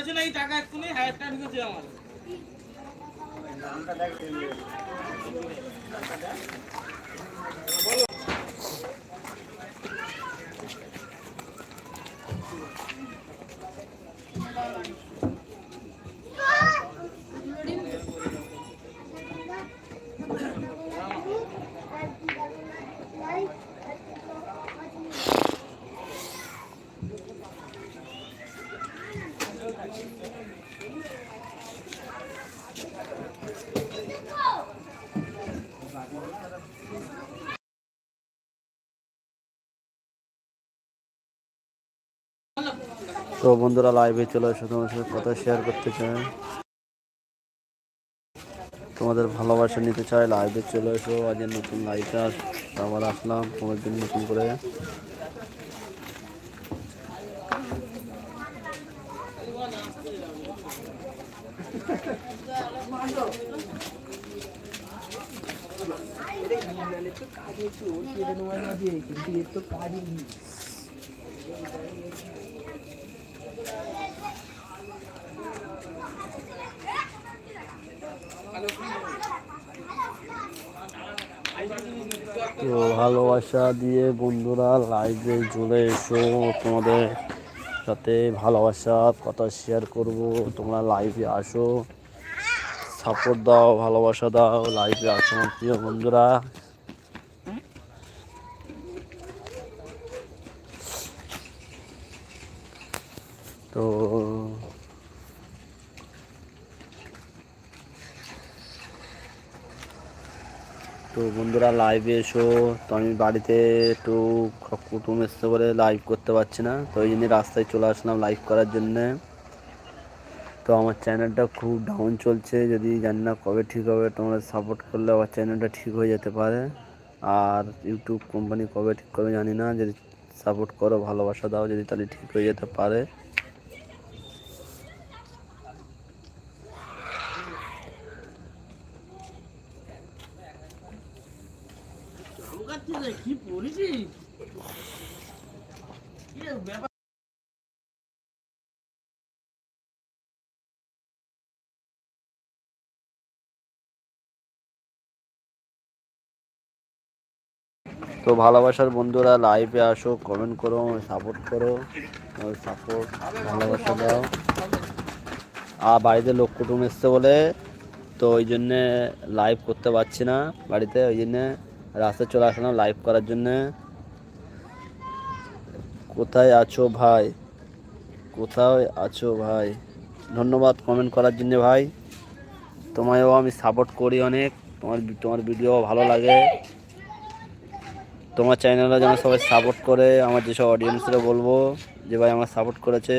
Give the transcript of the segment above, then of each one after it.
বলেছে না এই টাকা এক্ষুনি হাজার টাকা ঢুকেছে আমার। তো বন্ধুরা লাইভে চলে এসো তোমার সাথে কথা শেয়ার করতে চাই। তোমাদের ভালোবাসা নিতে চাই লাইভে চলে এসো, আজ নতুন লাইভে আস, আবার আসলাম তোমার জন্য নতুন করে। তো ভালোবাসা দিয়ে বন্ধুরা লাইভে চলে এসো। তোমাদের সাথে ভালোবাসার কথা শেয়ার করব। তোমরা লাইভে আসো। সাপোর্ট দাও, ভালোবাসা দাও লাইভে আমার প্রিয় বন্ধুরা। তো তো বন্ধুরা লাইভে এসো। তো আমি বাড়িতে একটু কুটুম এসছে বলে লাইভ করতে পারছি না। তো ওই জন্য রাস্তায় চলে আসলাম লাইভ করার জন্যে। তো আমার চ্যানেলটা খুব ডাউন চলছে। যদি জানি না কবে ঠিক হবে, তোমরা সাপোর্ট করলে আমার চ্যানেলটা ঠিক হয়ে যেতে পারে। আর ইউটিউব কোম্পানি কবে ঠিক করবে জানি না। যদি সাপোর্ট করো, ভালোবাসা দাও, যদি তাহলে ঠিক হয়ে যেতে পারে। কি তো ভালোবাসার বন্ধুরা লাইভে আসো কমেন্ট করো সাপোর্ট করো। সাপোর্ট ভালোবাসা দাও। আর বাড়িতে লোক কুটুম এসছে বলে, তো ওই জন্যে লাইভ করতে পারছি না বাড়িতে, ওই জন্যে রাস্তায় চলে আসলাম লাইভ করার জন্যে। কোথায় আছো ভাই? কোথায় আছো ভাই? ধন্যবাদ কমেন্ট করার জন্য ভাই। তোমায়ও আমি সাপোর্ট করি অনেক, তোমার তোমার ভিডিও ভালো লাগে। তোমার চ্যানেলে যেন সবাই সাপোর্ট করে, আমার যেসব অডিয়েন্সরা বলব, যে ভাই আমার সাপোর্ট করেছে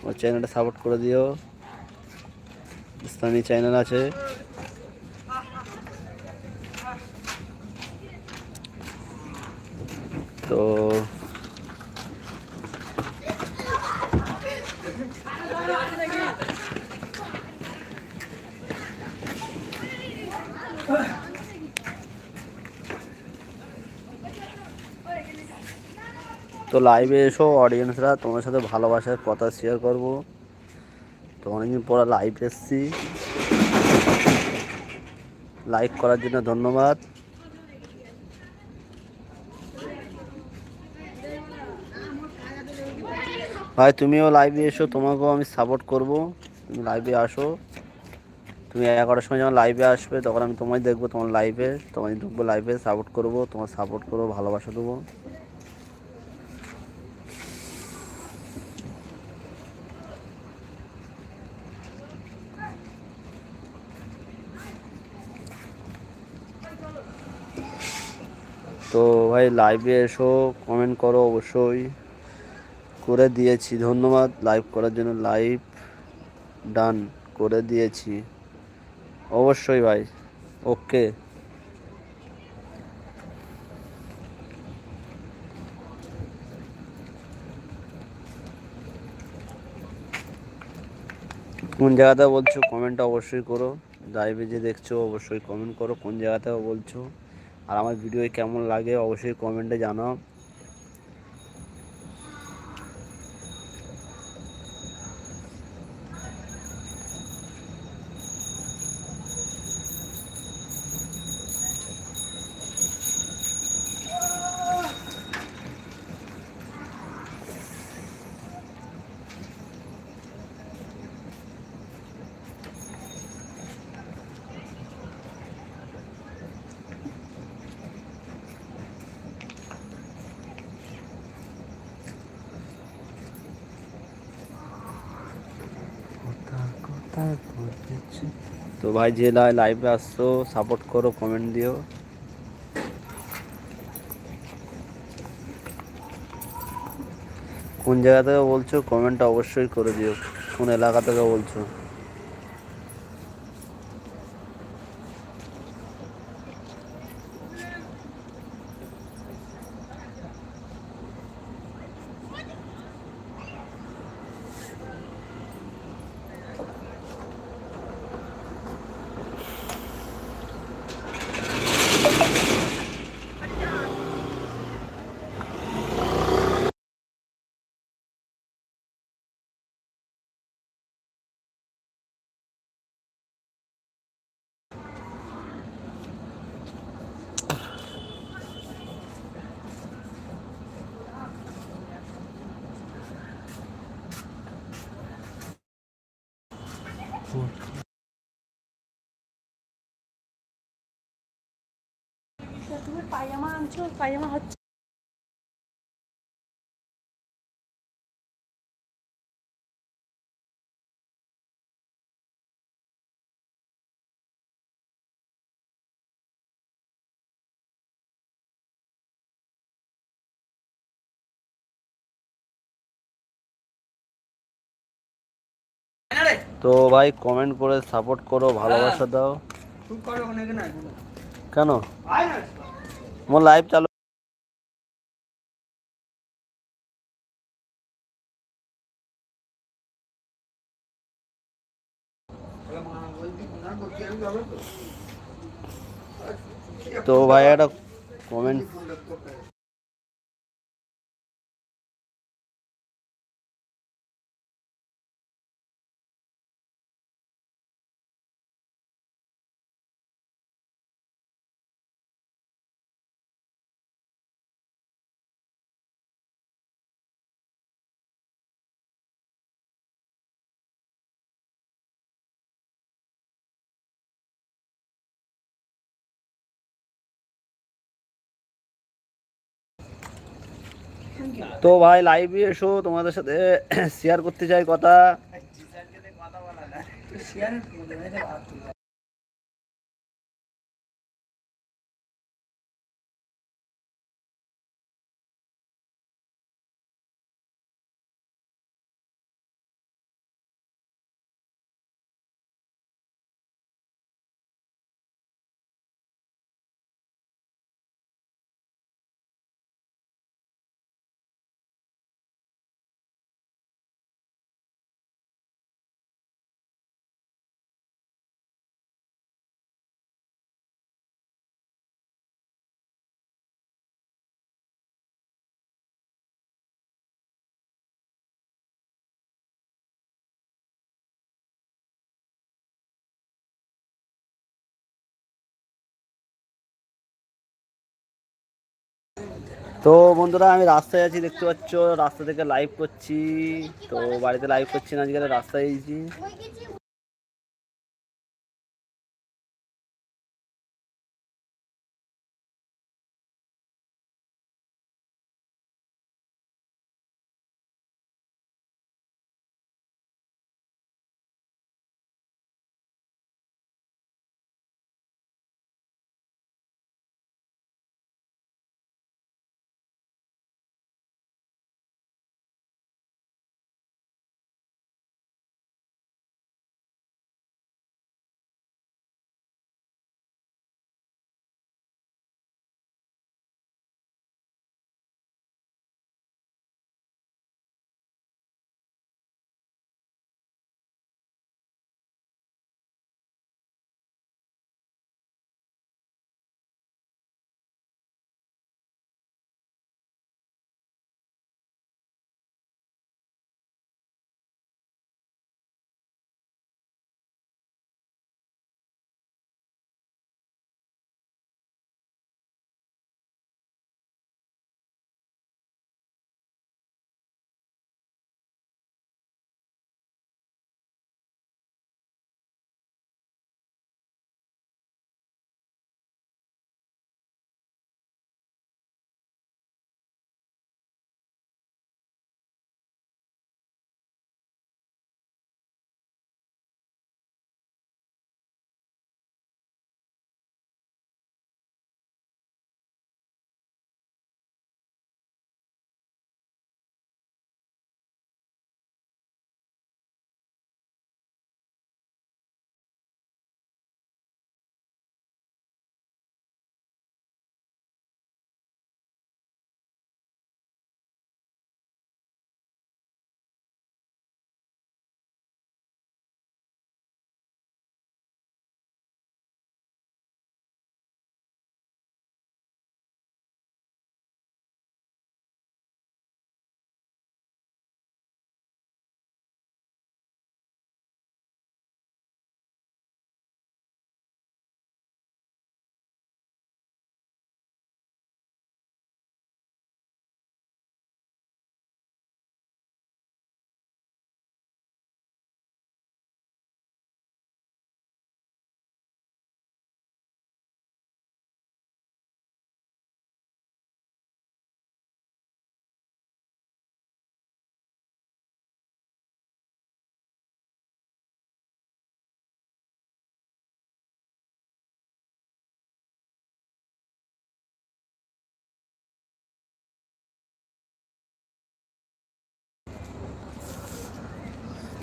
আমার চ্যানেলটা সাপোর্ট করে দিও। স্থানীয় চ্যানেল আছে। তো তো লাইভে এসো অডিয়েন্সরা তোমার সাথে ভালোবাসার কথা শেয়ার করব। তো অনেকদিন পর লাইভ এসছি। লাইক করার জন্য ধন্যবাদ। ভাই, তুমিও লাইভে এসো, তোমাকেও আমি সাপোর্ট করব। তুমি লাইভে আসো। তুমি এগারোটার সময় যখন লাইভে আসবে, তখন আমি তোমায় দেখব তোমার লাইভে তোমায় ঢুকবো লাইভে সাপোর্ট করব, তোমার সাপোর্ট করব, ভালোবাসা দেবো। তো ভাই লাইভে এসো কমেন্ট করো অবশ্যই। করে দিয়েছি, ধন্যবাদ। লাইভ করার জন্য লাইভ ডান করে দিয়েছি। অবশ্যই ভাই ওকে কোন জায়গাতে বলছো কমেন্টটা অবশ্যই করো। লাইভে যে দেখছ, অবশ্যই কমেন্ট করো। কোন জায়গাতে বলছো? আর আমার ভিডিও কেমন লাগে অবশ্যই কমেন্টে জানাও। তো ভাই যে লাইভে আসছো সাপোর্ট করো কমেন্ট দিও। কোন জায়গা থেকে বলছো কমেন্টটা অবশ্যই করে দিও। কোন এলাকা থেকে বলছো? তুমি পায়জামা আনছো পায়জামা হচ্ছে তো ভাই কমেন্ট করে সাপোর্ট করো ভালোবাসা দাও। অনেক না কেন? আয় না মোর লাইভ চালু তো ভাই একটা কমেন্ট তো ভাই লাইভে এসো তোমাদের সাথে শেয়ার করতে চাই কথা। তো বন্ধুরা, আমি রাস্তায় আছি, দেখতে পাচ্ছ, রাস্তা থেকে লাইভ করছি। তো বাড়িতে লাইভ করছি না, আজকে রাস্তায় এসেছি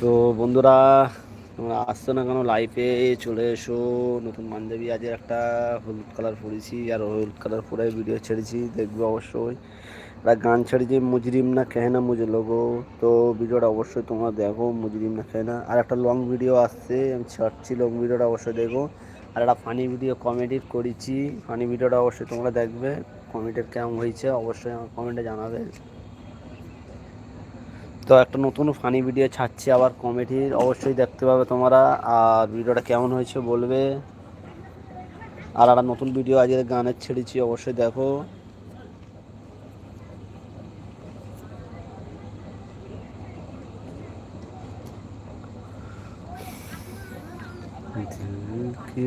তো বন্ধুরা, তোমরা আসছো না কেন? লাইফে চলে এসো। নতুন পাঞ্জাবি আজ একটা হলুদ কালার পরেছি, আর হলুদ কালার পরে ভিডিও ছেড়েছি, দেখবে অবশ্যই। একটা গান ছেড়েছি, মুজরিম না কেহেনা মুজে লোগো তো ভিডিওটা অবশ্যই তোমরা দেখো, মুজরিম না কেহেনা আর একটা লং ভিডিও আসছে, আমি ছাড়ছি লং ভিডিওটা অবশ্যই দেখো। আর একটা ফানি ভিডিও কমেডি করেছি ফানি ভিডিওটা অবশ্যই তোমরা দেখবে। কমেডির কেমন হয়েছে, অবশ্যই আমার কমেন্টে জানাবে। তো একটা নতুন ফানি ভিডিও ছাড়ছি আবার কমেডির অবশ্যই দেখতে পাবে তোমরা আর ভিডিওটা কেমন হয়েছে বলবে আর একটা নতুন ভিডিও আজকে গানের ছেড়েছি অবশ্যই দেখো दिल की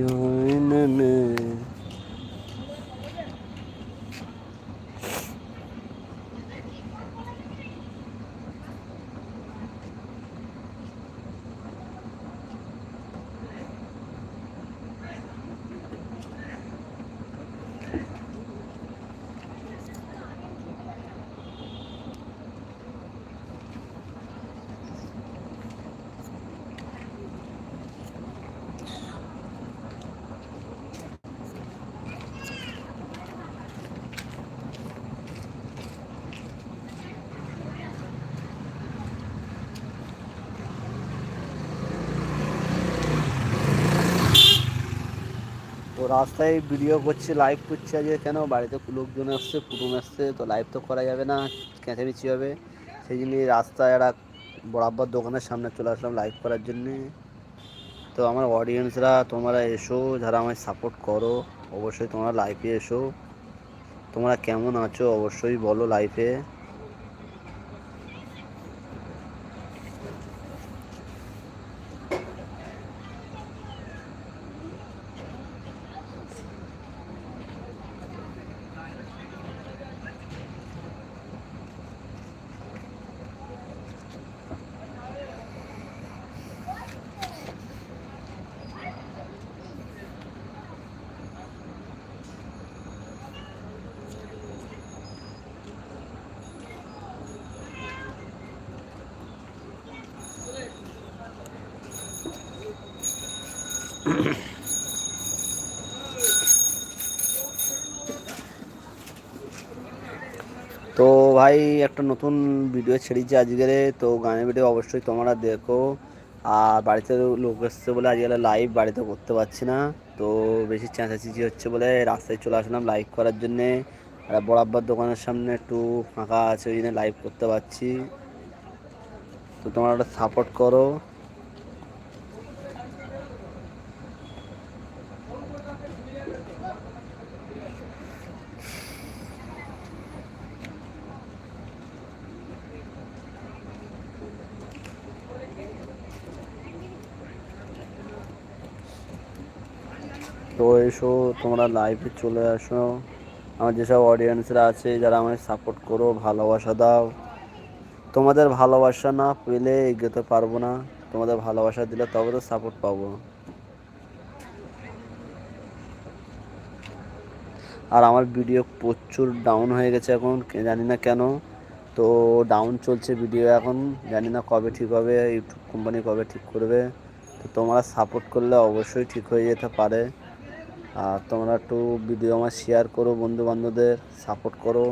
রাস্তায় ভিডিও করছি লাইভ করছি আজকে কেন বাড়িতে লোকজন আসছে, কুটুম আসছে, তো লাইভ তো করা যাবে না, চেঁচামেচি হবে। সেই জন্য রাস্তায় একটা বরাবর দোকানের সামনে চলে আসলাম লাইভ করার জন্যে। তো আমার অডিয়েন্সরা তোমরা এসো, যারা আমায় সাপোর্ট করো, অবশ্যই তোমরা লাইভে এসো। তোমরা কেমন আছো, অবশ্যই বলো লাইভে তো ভাই, একটা নতুন ভিডিও ছেড়েছি আজকের তো গানের ভিডিও অবশ্যই তোমরা দেখো। আর বাড়িতে লোক এসছে বলে আজকাল লাইভ বাড়িতে করতে পারছি না। তো বেশি চেঁচাচেঁচি হচ্ছে বলে রাস্তায় চলে আসলাম লাইভ করার জন্যে। আর বরাবর দোকানের সামনে একটু ফাঁকা আছে, ওই জন্য লাইভ করতে পারছি। তো তোমরা একটা সাপোর্ট করো। তো এসো, তোমরা লাইভে চলে আসো। আমার যেসব অডিয়েন্সরা আছে, যারা আমায় সাপোর্ট করো, ভালোবাসা দাও। তোমাদের ভালোবাসা না পেলে এগোতে পারব না। তোমাদের ভালোবাসা দিলে তবে তো সাপোর্ট পাবো। আর আমার ভিডিও প্রচুর ডাউন হয়ে গেছে এখন জানি না কেন। তো ডাউন চলছে ভিডিও এখন, জানি না কবে ঠিক হবে ইউটিউব কোম্পানি কবে ঠিক করবে। তো তোমরা সাপোর্ট করলে অবশ্যই ঠিক হয়ে যেতে পারে। আর তোমরা একটু ভিডিও আমার শেয়ার করো বন্ধু বান্ধবদের সাপোর্ট করো।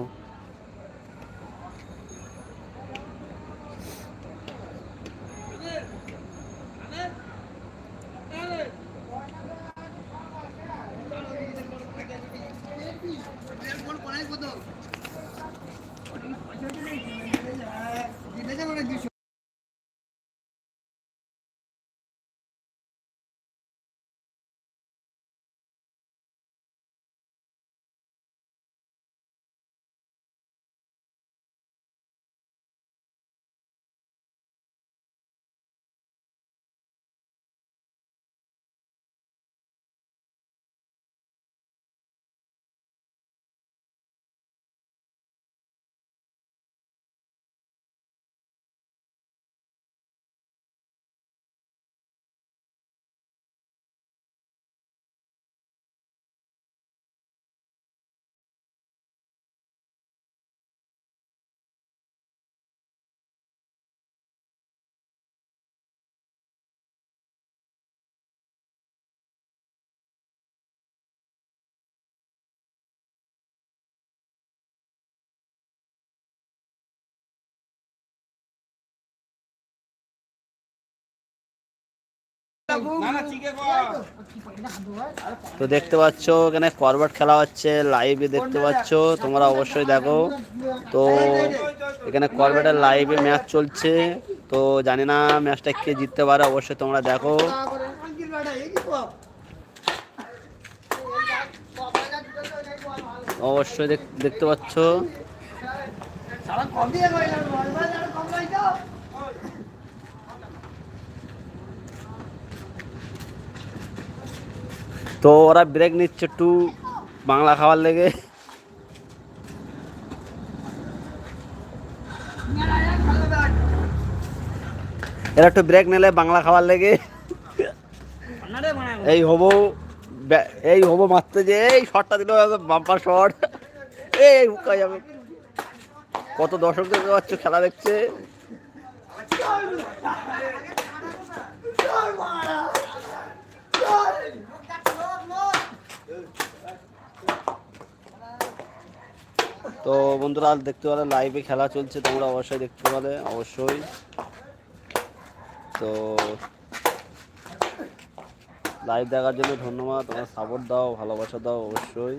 তো দেখতে পাচ্ছ এখানে করবাট খেলা হচ্ছে লাইভে দেখতে পাচ্ছ তোমরা অবশ্যই দেখো। তো এখানে করবাটের লাইভে ম্যাচ চলছে। তো জানি না ম্যাচটা কে জিততে পারে অবশ্যই তোমরা দেখো। অবশ্যই দেখ- দেখতে পাচ্ছ। তো ওরা ব্রেক নিচ্ছে একটু বাংলা খাবার লেগে। এরা একটু ব্রেক নিলে বাংলা খাবার লেগে। এই হব এই হব মারতে যে, এই শটটা দিল বাম্পার শট এই হুকা যাবে। কত দর্শক দেখতে পাচ্ছ, খেলা দেখছে। তো বন্ধুরা দেখতে পারে লাইভে খেলা চলছে, তোমরা অবশ্যই দেখতে পারে অবশ্যই। তো লাইভ দেখার জন্য ধন্যবাদ, তোমরা সাপোর্ট দাও, ভালোবাসা দাও, অবশ্যই।